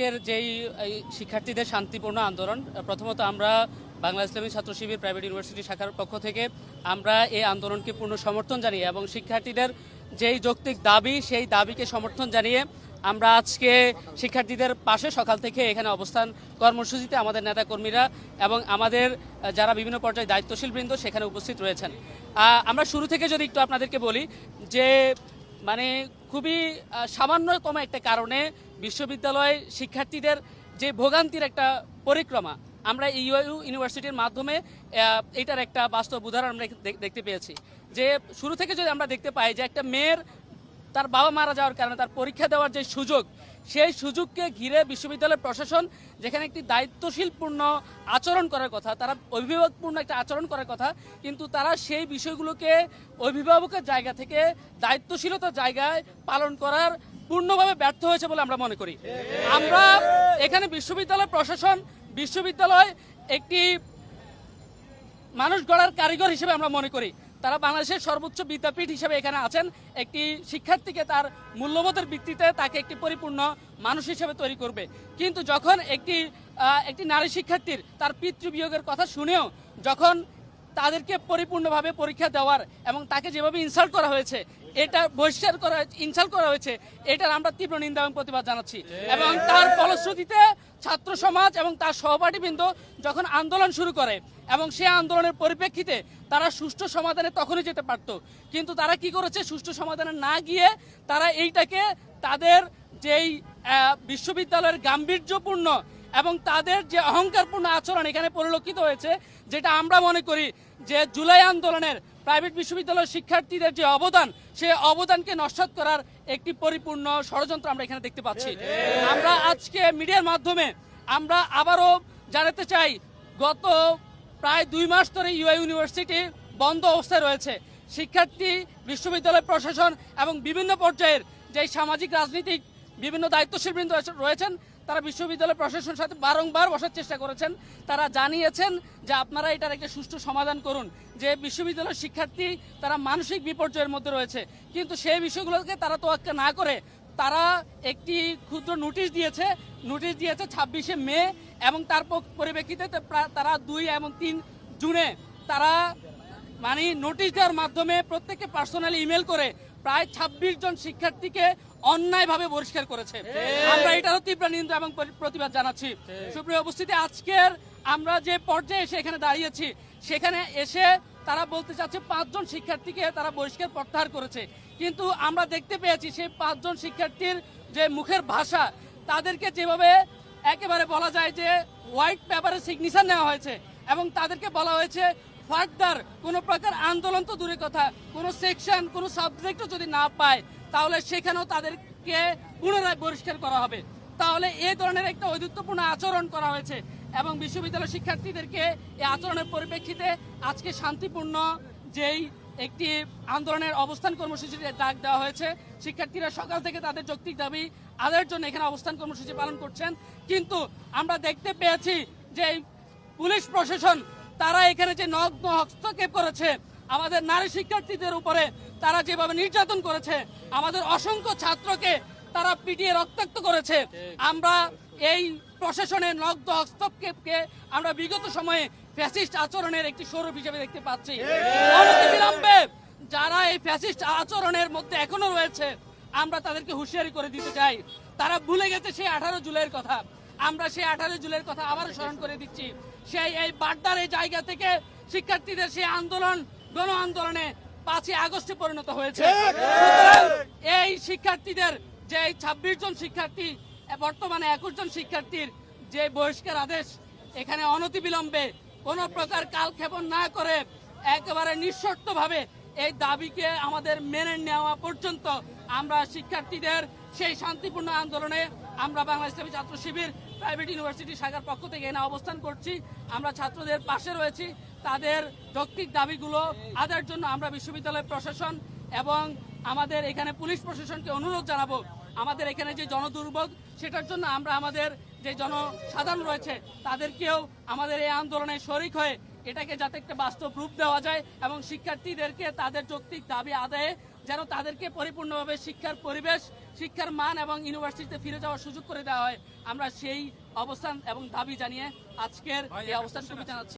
আজকের যেই শিক্ষার্থীদের শান্তিপূর্ণ আন্দোলন, প্রথমত আমরা বাংলা ইসলামী ছাত্র শিবির প্রাইভেট ইউনিভার্সিটি শাখার পক্ষ থেকে আমরা এই আন্দোলনকে পূর্ণ সমর্থন জানিয়ে এবং শিক্ষার্থীদের যেই যৌক্তিক দাবি, সেই দাবিকে সমর্থন জানিয়ে আমরা আজকে শিক্ষার্থীদের পাশে সকাল থেকে এখানে অবস্থান কর্মসূচিতে আমাদের নেতাকর্মীরা এবং আমাদের, যারা বিভিন্ন পর্যায়ে দায়িত্বশীল বৃন্দ সেখানে উপস্থিত রয়েছেন। আমরা শুরু থেকে যদি একটু আপনাদেরকে বলি যে মানে খুবই সামান্যতম একটা কারণে বিশ্ববিদ্যালয় শিক্ষার্থীদের যে ভোগান্তির একটা পরিক্রমা, আমরা ইউ ইউনিভার্সিটির মাধ্যমে এটার একটা বাস্তব উদাহরণ আমরা দেখতে পেয়েছি। যে শুরু থেকে যদি আমরা দেখতে পাই যে একটা মেয়ের তার বাবা মারা যাওয়ার কারণে তার পরীক্ষা দেওয়ার যে সুযোগ সেই সুযোগকে ঘিরে বিশ্ববিদ্যালয় প্রশাসন, যেখানে একটি দায়িত্বশীলপূর্ণ আচরণ করার কথা, তারা অভিভাবকপূর্ণ একটা আচরণ করার কথা, কিন্তু তারা সেই বিষয়গুলোকে অভিভাবকের জায়গা থেকে দায়িত্বশীলতার জায়গায় পালন করার পূর্ণভাবে ব্যর্থ হয়েছে বলে আমরা মনে করি। আমরা এখানে বিশ্ববিদ্যালয় প্রশাসন, বিশ্ববিদ্যালয় একটি মানুষ গড়ার কারিগর হিসেবে আমরা মনে করি। তারা বাংলাদেশের সর্বোচ্চ বিদ্যাপীঠ হিসেবে এখানে আছেন। একটি শিক্ষার্থীকে তার মূল্যবোধের ভিত্তিতে তাকে একটি পরিপূর্ণ মানুষ হিসেবে তৈরি করবে। কিন্তু যখন একটি একটি নারী শিক্ষার্থীর তার পিতৃবিয়োগের কথা শুনেও যখন তাদেরকে পরিপূর্ণভাবে পরীক্ষা দেওয়ার এবং তাকে যেভাবে ইনসাল্ট করা হয়েছে এটা বহিষ্কার করা, ইনসাল করা হয়েছে, এটার আমরা তীব্র নিন্দা এবং প্রতিবাদ জানাচ্ছি। এবং তার ফলশ্রুতিতে ছাত্র সমাজ এবং তার সহপাঠীবৃন্দ যখন আন্দোলন শুরু করে, এবং সে আন্দোলনের পরিপ্রেক্ষিতে তারা সুষ্ঠু সমাধানে তখনই যেতে পারত। কিন্তু তারা কি করেছে? সুষ্ঠু সমাধানে না গিয়ে তারা এইটাকে তাদের যেই বিশ্ববিদ্যালয়ের গাম্ভীর্যপূর্ণ এবং তাদের যে অহংকারপূর্ণ আচরণ এখানে পরিলক্ষিত হয়েছে, যেটা আমরা মনে করি যে জুলাই আন্দোলনের প্রাইভেট বিশ্ববিদ্যালয়ের শিক্ষার্থীদের যে অবদান সেই অবদানকে নস্বাত করার একটি পরিপূর্ণ ষড়যন্ত্র আমরা এখানে দেখতে পাচ্ছি। আমরা আজকে মিডিয়ার মাধ্যমে আমরা আবারও জানাতে চাই, গত প্রায় দুই মাস ধরে ইউআই ইউনিভার্সিটি বন্ধ অবস্থায় রয়েছে। শিক্ষার্থী, বিশ্ববিদ্যালয় প্রশাসন এবং বিভিন্ন পর্যায়ের যে সামাজিক রাজনীতিক বিভিন্ন দায়িত্বশীল বৃন্দ রয়েছেন। তারা বিশ্ববিদ্যালয় প্রশাসনের সাথে বারংবার বসার চেষ্টা করেছেন। তারা জানিয়েছেন যে আপনারা এটার একটা সুষ্ঠু সমাধান করুন। যে বিশ্ববিদ্যালয়ের শিক্ষার্থী, তারা মানসিক বিপর্যয়ের মধ্যে রয়েছে। কিন্তু সেই বিষয়গুলোকে তারা তোয়াক্কা না করে তারা একটি ক্ষুদ্র নোটিশ দিয়েছে। নোটিশ দিয়েছে ছাব্বিশে মে এবং তার পরিপ্রেক্ষিতে তারা দুই এবং তিন জুনে তারা মানে নোটিশ দেওয়ার মাধ্যমে প্রত্যেককে পার্সোনালি ইমেল করে প্রায় ছাব্বিশ জন শিক্ষার্থীকে অন্যায়ভাবে বহিষ্কার করেছে। আমরা এটারও তীব্র নিন্দা এবং প্রতিবাদ জানাচ্ছি। সুপ্রিয় উপস্থিতি আজকের আমরা যে পর্যায়ে এসে এখানে দাঁড়িয়েছি সেখানে এসে তারা বলতে চাচ্ছে পাঁচজন শিক্ষার্থীকে তারা বহিষ্কার প্রত্যাহার করেছে। কিন্তু আমরা দেখতে পেয়েছি সেই পাঁচজন শিক্ষার্থীর যে মুখের ভাষা তাদেরকে যেভাবে একেবারে বলা যায় যে হোয়াইট পেপারে সিগনেচার নেওয়া হয়েছে এবং তাদেরকে বলা হয়েছে ফার্দার, কোনো প্রকার আন্দোলন তো দূরের কথা, কোনো সেকশন, কোনো সাবজেক্টও যদি না পায়, তাহলে সেখানেও তাদেরকে পুনরায় বহিষ্কার করা হবে। তাহলে এই ধরনের একটা ঐতিহ্যপূর্ণ আচরণ করা হয়েছে এবং বিশ্ববিদ্যালয় শিক্ষার্থীদেরকে এই আচরণের পরিপ্রেক্ষিতে আজকে শান্তিপূর্ণ যেই একটি আন্দোলনের অবস্থান কর্মসূচির ডাক দেওয়া হয়েছে, শিক্ষার্থীরা সকাল থেকে তাদের যৌক্তিক দাবি আদায়ের জন্য এখানে অবস্থান কর্মসূচি পালন করছেন। কিন্তু আমরা দেখতে পেয়েছি যে পুলিশ প্রশাসন তারা এখানে যে নগ্ন হস্তক্ষেপ করেছে আমাদের নারী শিক্ষার্থীদের উপরে তারা যেভাবে নির্যাতন করেছে আমাদের অসংখ্য ছাত্রকে তারা পিটিয়ে রক্তাক্ত করেছে। আমরা এই প্রশাসনের নগ্ন হস্তক্ষেপকে আমরা বিগত সময়ে ফ্যাসিস্ট আচরণের একটি স্বরূপ হিসেবে দেখতে পাচ্ছি। অনতিবিলম্বে যারা এই ফ্যাসিস্ট আচরণের মধ্যে এখনও রয়েছে আমরা তাদেরকে হুঁশিয়ারি করে দিতে চাই। তারা ভুলে গেছে সেই আঠারো জুলাইয়ের কথা। আমরা সেই আঠারো জুলাইয়ের কথা আবার স্মরণ করে দিচ্ছি। সেই এই বাড্ডার এই জায়গা থেকে শিক্ষার্থীদের সেই আন্দোলন গণ আন্দোলনে পাঁচই আগস্টে পরিণত হয়েছে। এই শিক্ষার্থীদের যে ছাব্বিশ জন শিক্ষার্থী বর্তমানে একুশ জন শিক্ষার্থীর যে বহিষ্কার আদেশ এখানে অনতিবিলম্বে কোনো প্রকার কালক্ষেপণ না করে একেবারে নিঃশর্তভাবে এই দাবিকে আমাদের মেনে নেওয়া পর্যন্ত আমরা শিক্ষার্থীদের সেই শান্তিপূর্ণ আন্দোলনে আমরা বাংলা ইসলামী ছাত্র শিবির প্রাইভেট ইউনিভার্সিটি শাখার পক্ষ থেকে এনে অবস্থান করছি। আমরা ছাত্রদের পাশে রয়েছি। তাদের যৌক্তিক দাবিগুলো আদায়ের জন্য আমরা বিশ্ববিদ্যালয় প্রশাসন এবং আমাদের এখানে পুলিশ প্রশাসনকে অনুরোধ জানাব। আমাদের এখানে যে জনদুর্ভোগ, সেটার জন্য আমরা আমাদের যে জনসাধারণ রয়েছে, তাদেরকেও আমাদের এই আন্দোলনে শরিক হয়ে এটাকে যাতে একটা বাস্তব রূপ দেওয়া যায় এবং শিক্ষার্থীদেরকে তাদের যৌক্তিক দাবি আদায়ে যেন তাদেরকে পরিপূর্ণভাবে শিক্ষার পরিবেশ শিক্ষার মান এবং ইউনিভার্সিটিতে ফিরে যাওয়ার সুযোগ করে দেওয়া হয়। আমরা সেই অবস্থান এবং দাবি জানিয়ে আজকের এই অবস্থান সুবিধা জানাচ্ছি।